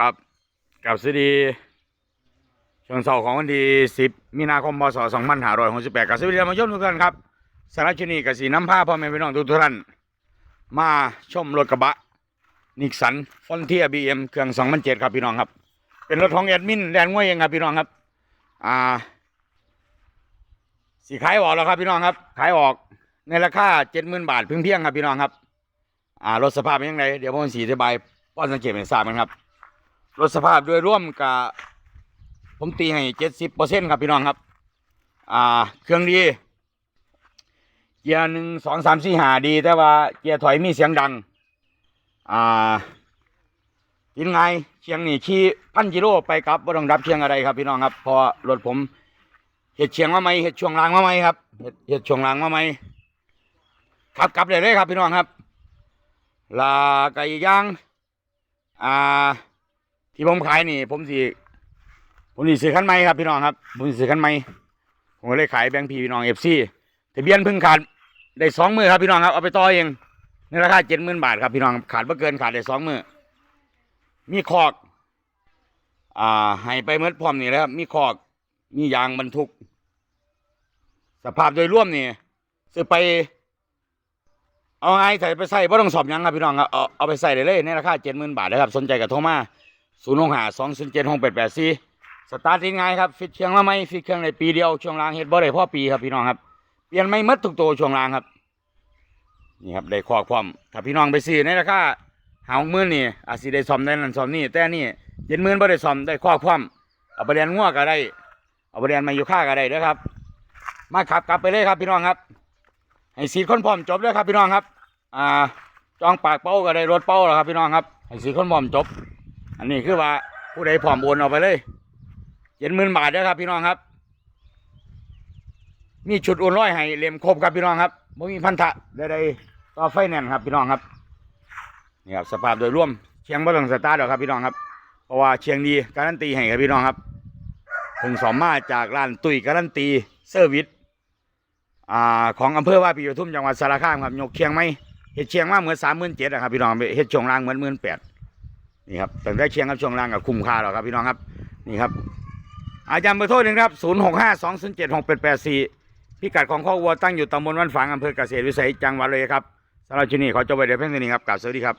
ครับกับสวัสดีช่วงเสาร์ของวันที่ 10 มีนาคมพศ2568กับสวัสดีท่านผู้ชมทุกท่านครับสารชนีกับสีน้ำผ้าพ่อแม่พี่น้องทุกท่านมาชมรถกระบะนิกสันฟอนเทียบีเอ็มเครื่อง2007ครับพี่น้องครับ เป็นรถของแอดมินแลนด์ง่วยเองครับพี่น้องครับอ่าสีขายออกแล้วครับพี่น้องครับ ขายออกในราคา70,000บาทเพียงๆครับพี่น้องครับ อ่ารถสภาพเป็นยังไงเดี๋ยวผมสีอธิบายป้อนสังเกตเป็นทราบกันครับ รถสภาพโดยร่วมกับผมตีให้เจ็ดสิบเปอร์เซ็นต์ครับพี่น้องครับ อ่า เครื่องดี เกียร์หนึ่งสองสามสี่หาดี แต่ว่าเกียร์ถอยมีเสียงดัง อ่ากินไงเชียงนี่ขี่พันกิโลไปกลับบ่ต้องดับเชียงอะไรครับพี่น้องครับพราะว่ารถผมเห็ดเชียงมาไหมเห็ดช่วงรางมาไหมครับเห็ดเห็ดช่วงรางมาไหมขับกลับเลยเลยครับพี่น้องครับลาไก่ย่าง อ่า ที่ผมขายนี่ ผมสิผมสิซื้อคันใหม่ครับพี่น้องครับผมสิซื้อคันใหม่ผมก็เลยขายแบงค์พีพี่น้องเอฟซีทะเบียนเพิ่งขาดได้สองมือครับพี่น้องครับเอาไปต่อเองในราคาเจ็ดหมื่นบาทครับพี่น้องขาดไม่เกินขาดได้สองมือมีคอก อ่าให้ไปเมื่อพร้อมนี่แล้วครับ มีคอก มียางบรรทุก สภาพโดยร่วมนี่ซื้อไป เอาไงใส่ไปใส่บ่ต้องสอบยังครับพี่น้องครับเอาเอาไปใส่ได้เลยในราคาเจ็ดหมื่นบาทนะครับ สนใจกับโทรมา ศูนย์หกห้าสองศูนย์เจ็ดหกแปดแปดสี่สตาร์ทง่ายครับฟิตเชียงละไหมฟิตเครื่องในปีเดียวช่วงล่างเฮ็ดบ่ได้พ่อปีครับพี่น้องครับเปลี่ยนไม่หมดทุกตัวช่วงล่างครับนี่ครับได้ข้อความถ้าพี่น้องไปซื้อในราคาหาหกหมื่นนี่อาจสิได้ซ่อมได้นั่นซ่อมนี่แต่นี่เจ็ดหมื่นบ่ได้ซ่อมได้ข้อความเอาไปเรียนงัวก็ได้เอาไปเรียนมาอยู่ค่าก็ได้ด้อครับ มาขับกลับไปเลยครับพี่น้องครับให้สีคนพร้อมจบเลยครับพี่น้องครับ อ่าจองปากเป้าก็ได้รถเป้าแล้วครับพี่น้องครับให้สีคนพร้อมจบ อันนี้คือว่าผู้ใดพร้อมโอนเอาไปเลยเจ็ดหมื่นบาทเด้อครับ พี่น้องครับ มีชุดโอนร้อยให้เล่มครบครับพี่น้องครับไม่มีพันธะใดๆต่อไฟแนนซ์ครับพี่น้องครับนี่ครับสภาพโดยรวมเชียงบ่ต้องสตาร์ทหรอกครับพี่น้องครับเพราะว่าเชียงดีการันตีให้ครับพี่น้องครับเพิ่งสอมมาจากร้านตุยการันตีเซอร์วิสของอำเภอว่าปีปทุมจังหวัดสารคามครับยกเชียงไม่เฮ็ดเชียงมาเหมือนสามหมื่นเจ็ดครับพี่น้องเฮ็ดช่วงล่างเหมือนหมื่นแปด นี่ครับตั้งแต่เชียงครับช่วงล่างกับคุ้มค่าแล้วครับพี่น้องครับนี่ครับ อาจารย์เบอร์โทรหนึ่งครับศูนย์หกห้าสองศูนย์เจ็ดหกแปดแปดสี่พิกัดของข้อวัวตั้งอยู่ตำบลวันฝางอำเภอเกษตรวิสัยจังหวัดเลยครับสำหรับที่นี่ขอจบไปเดี๋ยวเพียงเท่านี้ครับกราบสวัสดีครับ